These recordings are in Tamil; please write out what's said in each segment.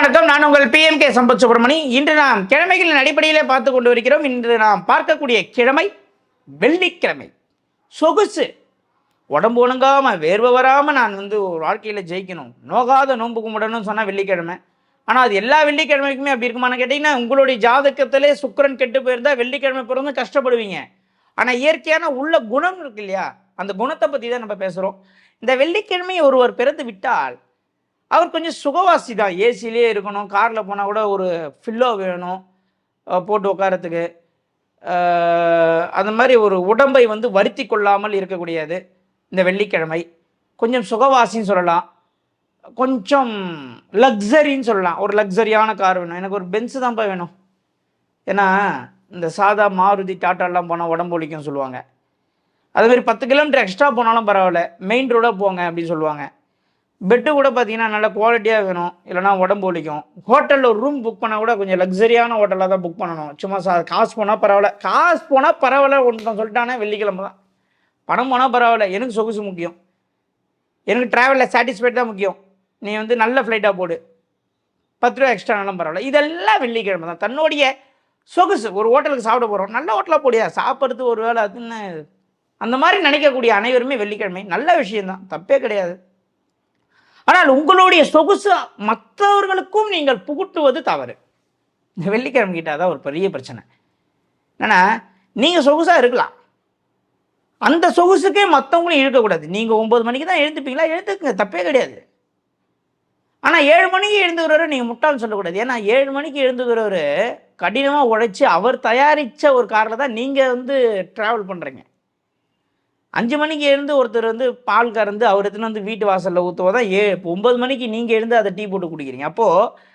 வணக்கம். நான் உங்கள் பிஎம்கே சம்பத் சுப்பிரமணி இன்று நாம் கிழமைகளின் அடிப்படையிலே பார்த்து கொண்டு வருகிறோம் இன்று நாம் பார்க்கக்கூடிய கிழமை வெள்ளிக்கிழமை. சொகுசு. உடம்பு ஒழுங்காமல் வேர்வை வராமல் நான் வந்து ஒரு வாழ்க்கையில் ஜெயிக்கணும். நோகாத நோன்பு கும்பிடணும்னு சொன்னால் வெள்ளிக்கிழமை. ஆனால் அது எல்லா வெள்ளிக்கிழமைக்குமே அப்படி இருக்குமான்னு கேட்டிங்கன்னா உங்களுடைய ஜாதகத்திலே சுக்கரன் கெட்டு போயிருந்தால் வெள்ளிக்கிழமை பிறந்து கஷ்டப்படுவீங்க. ஆனால் இயற்கையான உள்ள குணம் இருக்கு இல்லையா? அந்த குணத்தை பற்றி தான் நம்ம பேசுகிறோம் இந்த வெள்ளிக்கிழமையை ஒருவர் பிறந்து விட்டால் அவர் கொஞ்சம் சுகவாசி தான். ஏசிலே இருக்கணும் காரில் போனால் கூட ஒரு ஃபில்லோ வேணும் போட்டு உட்காரத்துக்கு அந்த மாதிரி ஒரு உடம்பை வந்து வருத்தி கொள்ளாமல் இருக்கக்கூடியது இந்த வெள்ளிக்கிழமை. கொஞ்சம் சுகவாசின்னு சொல்லலாம். கொஞ்சம் லக்ஸரின்னு சொல்லலாம். ஒரு லக்ஸரியான கார் வேணும். எனக்கு ஒரு பென்ஸு தான்ப்பா வேணும். ஏன்னா இந்த சாதா மாருதி டாட்டாலாம் போனால் உடம்பு ஒழிக்கும் சொல்லுவாங்க. அதுமாரி பத்து கிலோமீட்டர் எக்ஸ்ட்ரா போனாலும் பரவாயில்ல. மெயின் ரோடாக போங்க அப்படின்னு சொல்லுவாங்க. பெட்டு கூட பார்த்தீங்கன்னா நல்ல குவாலிட்டியாக வேணும். இல்லைனா உடம்பு ஒழிக்கும் ஹோட்டலில் ஒரு ரூம் புக் பண்ணால் கூட கொஞ்சம் லக்ஸரியான ஹோட்டலாக தான் புக் பண்ணணும். சும்மா சா காசு போனால் பரவாயில்ல. காசு போனால் பரவாயில்ல ஒன்று சொல்லிட்டானே வெள்ளிக்கிழமை தான். பணம் போனால் பரவாயில்ல. எனக்கு சொகுசு முக்கியம். எனக்கு ட்ராவலில் சாட்டிஸ்ஃபைட் தான் முக்கியம். நீ வந்து நல்ல ஃப்ளைட்டாக போடு. பத்து ரூபா எக்ஸ்ட்ரானாலும் பரவாயில்ல. இதெல்லாம் வெள்ளிக்கிழமை தான். தன்னுடைய சொகுசு. ஒரு ஹோட்டலுக்கு சாப்பிட போகிறோம் நல்ல ஹோட்டலாக போடியா? சாப்பிட்றது ஒரு வேளை அதுன்னு அந்த மாதிரி நினைக்கக்கூடிய அனைவருமே வெள்ளிக்கிழமை. நல்ல விஷயம்தான். தப்பே கிடையாது. ஆனால் உங்களுடைய சொகுசு மற்றவர்களுக்கும் நீங்கள் புகுட்டுவது தவறு. இந்த வெள்ளிக்கிழமை கிட்ட தான் ஒரு பெரிய பிரச்சனை. என்னன்னா நீங்கள் சொகுசாக இருக்கலாம். அந்த சொகுசுக்கே மற்றவங்களும் இழுக்கக்கூடாது நீங்கள் ஒம்பது மணிக்கு தான் எழுந்துப்பீங்களா? எழுந்துக்குங்க தப்பே கிடையாது. ஆனால் ஏழு மணிக்கு எழுந்துக்கிறவர் நீங்கள் முட்டாள்னு சொல்லக்கூடாது. ஏன்னா ஏழு மணிக்கு எழுந்துக்கிறவர் கடினமாக உழைச்சி அவர் தயாரித்த ஒரு காரில் தான் நீங்கள் வந்து ட்ராவல் பண்ணுறீங்க அஞ்சு மணிக்கு எழுந்து ஒருத்தர் வந்து பால் கறந்து அவர் எடுத்துன்னு வந்து வீட்டு வாசலில் ஊற்றுவோம் தான் ஏ இப்போ ஒம்பது மணிக்கு நீங்கள் எழுந்து அதை டீ போட்டு குடிக்கிறீங்க. அப்போது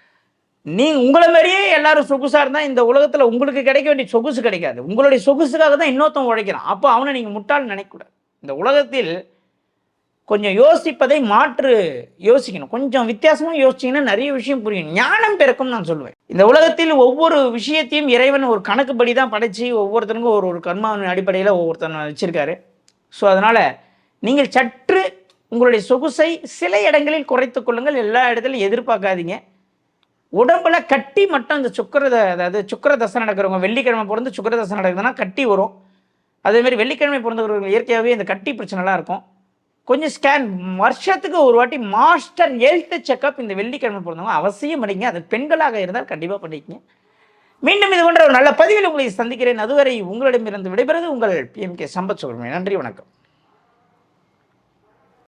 நீங்கள் உங்களை மாதிரியே எல்லாரும் சொகுசாக இருந்தால் இந்த உலகத்தில் உங்களுக்கு கிடைக்க வேண்டிய சொகுசு கிடைக்காது. உங்களுடைய சொகுசுக்காக தான் இன்னொருத்தன் உழைக்கிறான். அப்போ அவனை நீங்கள் முட்டாள் நினைக்கக்கூடாது. இந்த உலகத்தில் கொஞ்சம் யோசிப்பதை மாற்று யோசிக்கணும். கொஞ்சம் வித்தியாசமாக யோசிச்சிங்கன்னா நிறைய விஷயம் புரியும். ஞானம் பிறக்கும் நான் சொல்லுவேன். இந்த உலகத்தில் ஒவ்வொரு விஷயத்தையும் இறைவன் ஒரு கணக்குப்படி தான் படைச்சு ஒவ்வொருத்தருக்கும் ஒரு ஒரு கர்மாவின் அடிப்படையில் ஒவ்வொருத்தன் வச்சிருக்காரு. ஸோ அதனால் நீங்கள் சற்று உங்களுடைய சொகுசை சில இடங்களில் குறைத்து கொள்ளுங்கள். எல்லா இடத்துலையும் எதிர்பார்க்காதீங்க. உடம்புல கட்டி மட்டும் அந்த சுக்கர அதாவது சுக்கர தசை நடக்கிறவங்க வெள்ளிக்கிழமை பிறந்து சுக்கர தசை நடக்குதுன்னா கட்டி வரும். அதேமாதிரி வெள்ளிக்கிழமை பிறந்தவர்கள் இயற்கையாகவே இந்த கட்டி பிரச்சனைலாம் இருக்கும். கொஞ்சம் ஸ்கேன் வருஷத்துக்கு ஒரு வாட்டி மாஸ்டர் ஹெல்த் செக்கப் இந்த வெள்ளிக்கிழமை பிறந்தவங்க அவசியம் பண்ணிக்கங்க அது பெண்களாக இருந்தால் கண்டிப்பாக பண்ணிக்கங்க. மீண்டும் இது போன்ற ஒரு நல்ல பதிவில் உங்களை சந்திக்கிறேன். அதுவரை உங்களிடமிருந்து விடைபெறுவது உங்கள் பிஎம்கே சம்பத் சுப்ரமணியன் நன்றி வணக்கம்.